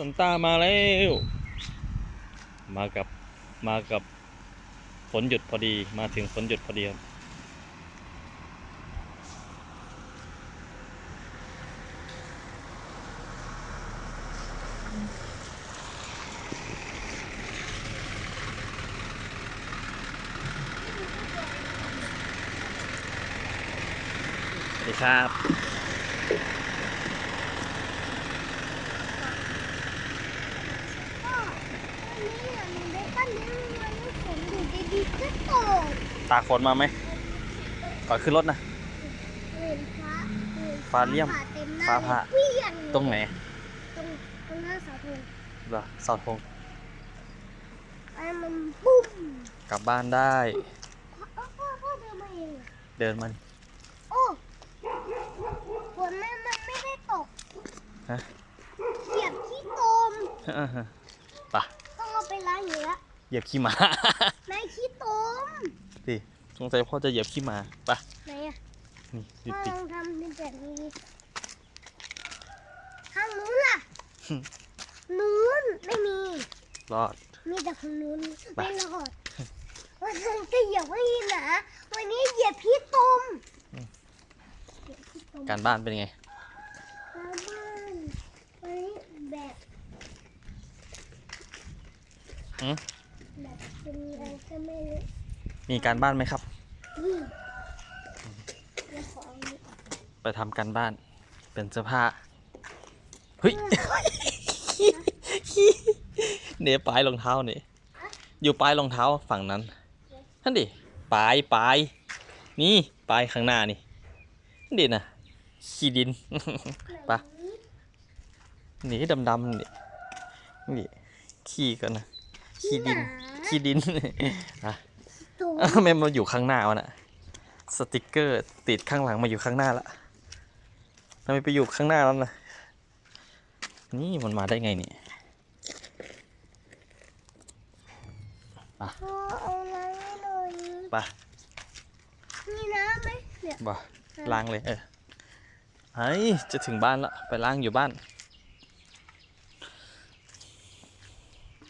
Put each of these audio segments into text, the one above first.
ซันต้ามาแล้ว มากับมากับฝนหยุดพอดีมาถึงฝนหยุดพอดีครับสวัสดีครับ ก็วันนี้ อะหนูได้ปั้นเลี้ยงมันแล้วฝนอยู่ดีๆก็ตกตากฝนมาไหมก่อนขึ้นรถนะ เห็นฟ้าห็นฟ้าเลี่ยมผ่เต็มหน้าฟ้าผ่าเลยเปรี้ยงตรงไหนตรงตรงหน้าเสาธงเหรอเสาธงไอ้มันปุ้มกลับบ้านได้ พ่อพ่อพ่อเดินมาเองเหรอเดินมันโอ้ฝนมันมันไม่ได้ตกฮะ เหยียบขี้โตม เหยียบขี้หมา ในขี้โตมดิสงสัยพ่อจะเหยียบขี้หมาปะไหนอะนี่ดิพ่อติลองทำเป็นแบบนี้ข้างนู้นล่ะหึนู้นไม่มี รอด มีแต่คนนู้นไป ไม่รอดวันนั้นก็เหยียบไม่ยินนะวันนี้เหยียบพี่ตมเหยียบพี่ตมการบ้านเป็นไงการบ้านวันนี้แบบหืม แบบเป็นอะไรก็ไม่รู้มีการบ้านไหมครับนี่แล้วขอเอานี้ออกไปทำการบ้าน เป็นเสื้อผ้าเฮ้ยเนี่ยปลายรองเท้านี่อยู่ปลายรองเท้าฝั่งนั้นนั่นดิปลายปลายนี่ปลายข้างหน้านี่นั่นดินะขี้ดิน ไปนี่ดำๆนี่นี่ขี้กันนะขี้ดิน ขี้ดินอะตัวเอ้าแม่มาอยู่ข้างหน้าวะน่ะสติกเกอร์ติดข้างหลังมาอยู่ข้างหน้าละทำไมไปอยู่ข้างหน้าแล้วนะนี่มันมาได้ไงเนี่ยพ่อเอาน้ำให้หน่อยไปมีน้ำไหมเนี่ยบ่ล้างเลยเออเฮ้ยจะถึงบ้านละไปล้างอยู่บ้าน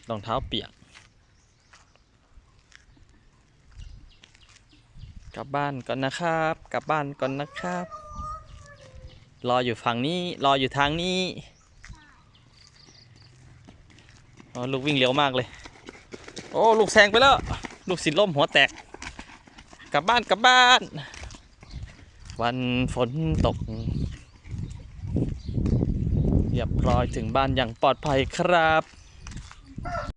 รองเท้าเปียก กลับบ้านก่อนนะครับ กลับบ้านก่อนนะครับ รออยู่ฝั่งนี้ รออยู่ทางนี้อ๋อลูกวิ่งเร็วมากเลย โอ้ลูกแซงไปแล้ว ลูกสิล่มหัวแตก กลับบ้านกลับบ้าน วันฝนตก เรียบร้อยถึงบ้านอย่างปลอดภัยครับ